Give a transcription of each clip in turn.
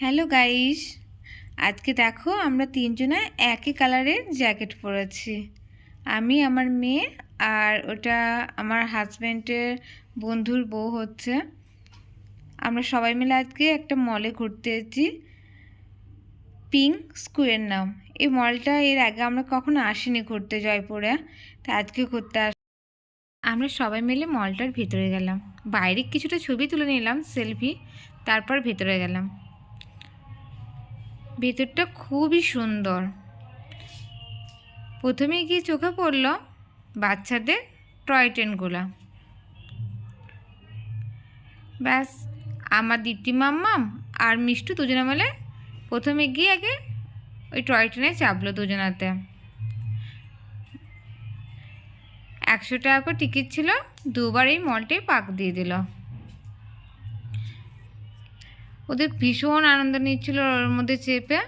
Hello guys. আজকে দেখো আমরা তিনজনে একই কালারের জ্যাকেট পরেছি। আমি, আমার মেয়ে আর ওটা আমার হাজব্যান্ডের বন্ধুর বউ হচ্ছে। আমরা সবাই মিলে আজকে একটা মলে ঘুরতে এসেছি। পিঙ্ক স্কুয়ের নাম। এই মলটা এর আগে আমরা কখনো আসিনি ঘুরতে জয়পুরে। তা আজকে ঘুরতে আস আমরা সবাই মিলে মলটার ভিতরে গেলাম। বাইরে কিছুটা ছবি তুলে নিলাম, সেলফি, তারপর ভেতরে গেলাম। ভেতরটা খুবই সুন্দর। প্রথমে গিয়ে চোখে পড়ল বাচ্চাদের টয় ট্রেনগুলো। ব্যাস, আমার দীপ্তি মাম্মাম আর মিষ্টু দুজনে মিলে প্রথমে গিয়ে আগে ওই টয় ট্রেনে চাপলো দুজনাতে। একশো টাকা করে টিকিট ছিল, দুবার এই মলটাই পাক দিয়ে দিল। ওদের ভীষণ আনন্দ নিচ্ছিল ওর মধ্যে চেপে।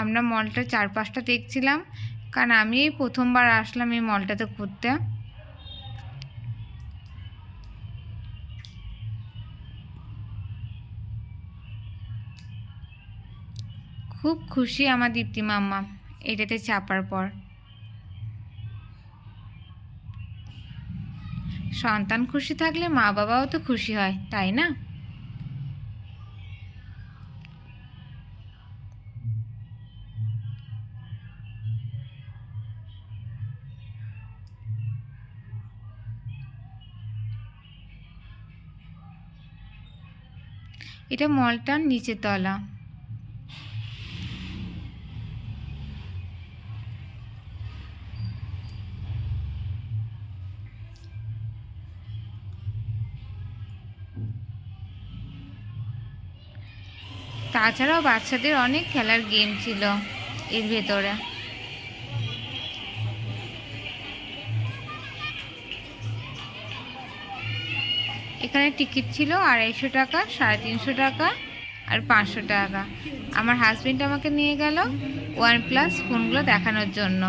আমরা মলটা চারপাশটা দেখছিলাম, কারণ আমি এই প্রথমবার আসলাম এই মলটাতে ঘুরতে। খুব খুশি আমার দীপ্তি মাম্মা এটাতে চাপার পর। সন্তান খুশি থাকলে মা বাবাও তো খুশি হয়, তাই না? এটা মলটার নিচের তলা। তাছাড়াও বাচ্চাদের অনেক খেলার গেম ছিল এর ভেতরে। এখানে টিকিট ছিল আড়াইশো টাকা, সাড়ে তিনশো টাকা আর পাঁচশো টাকা। আমার হাজবেন্ড আমাকে নিয়ে গেল ওয়ান প্লাস ফোনগুলো দেখানোর জন্য।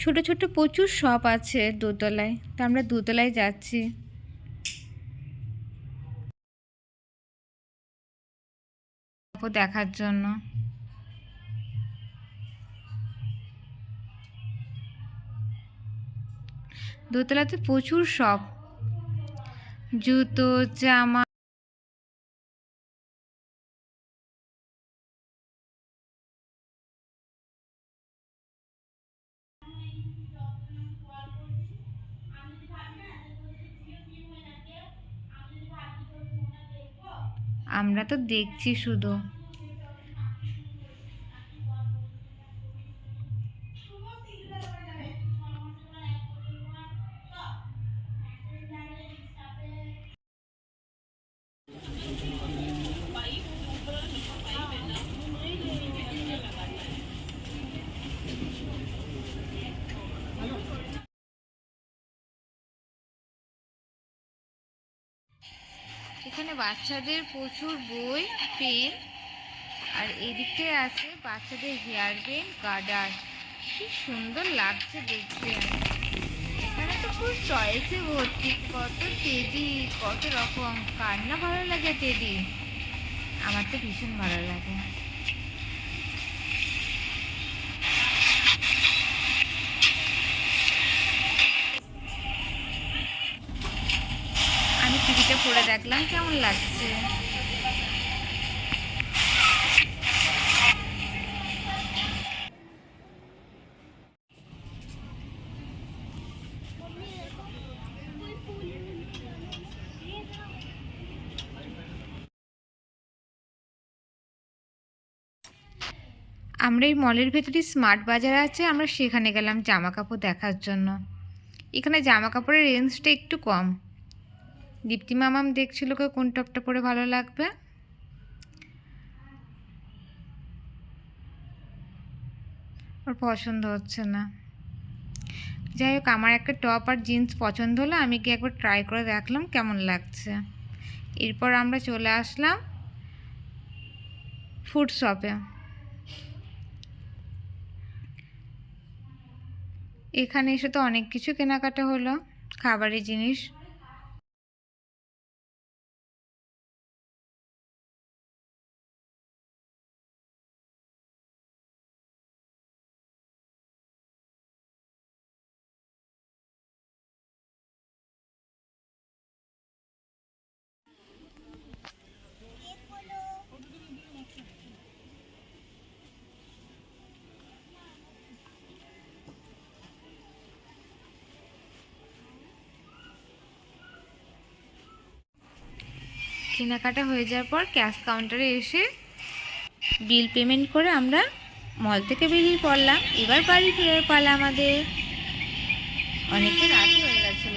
ছোট ছোট প্রচুর শপ আছে দোতলায়। তা আমরা দোতলায় যাচ্ছি। দেখার জন্য। দোতলাতে প্রচুর শপ জুতো জামা আমরা তো দেখছি শুধু। এখানে বাচ্চাদের প্রচুর বই, পেন, আর এদিকটায় আছে বাচ্চাদের হেয়ার বেন গার্ডার। কি সুন্দর লাগছে দেখতে। এখানে তো খুব চয়েসে ভর্তি। কত টেডি, কত রকম। কার না ভালো লাগে টেডি? আমার তো ভীষণ ভালো লাগে। দেখলাম কেমন লাগছে। আমরা এই মলের ভেতরে স্মার্ট বাজার আছে, আমরা সেখানে গেলাম জামা কাপড় দেখার জন্য। এখানে জামা কাপড়ের রেঞ্জটা একটু কম। দীপ্তি মামাম দেখছিল কে? কোন টপটা পরে ভালো লাগবে? ওর পছন্দ হচ্ছে না। যাই হোক, আমার একটা টপ আর জিন্স পছন্দ হলো, আমি কি একবার ট্রাই করে দেখলাম কেমন লাগছে। এরপর আমরা চলে আসলাম ফুড শপে এখানে এসে তো অনেক কিছু কেনাকাটা হলো, খাবারের জিনিস। কেনাকাটা হয়ে যাওয়ার পর ক্যাশ কাউন্টারে এসে বিল পেমেন্ট করে আমরা মল থেকে বেরিয়ে পড়লাম। এবার বাড়ি ফেরার পালা আমাদের। অনেকটা রাতে হয়ে গেছিল।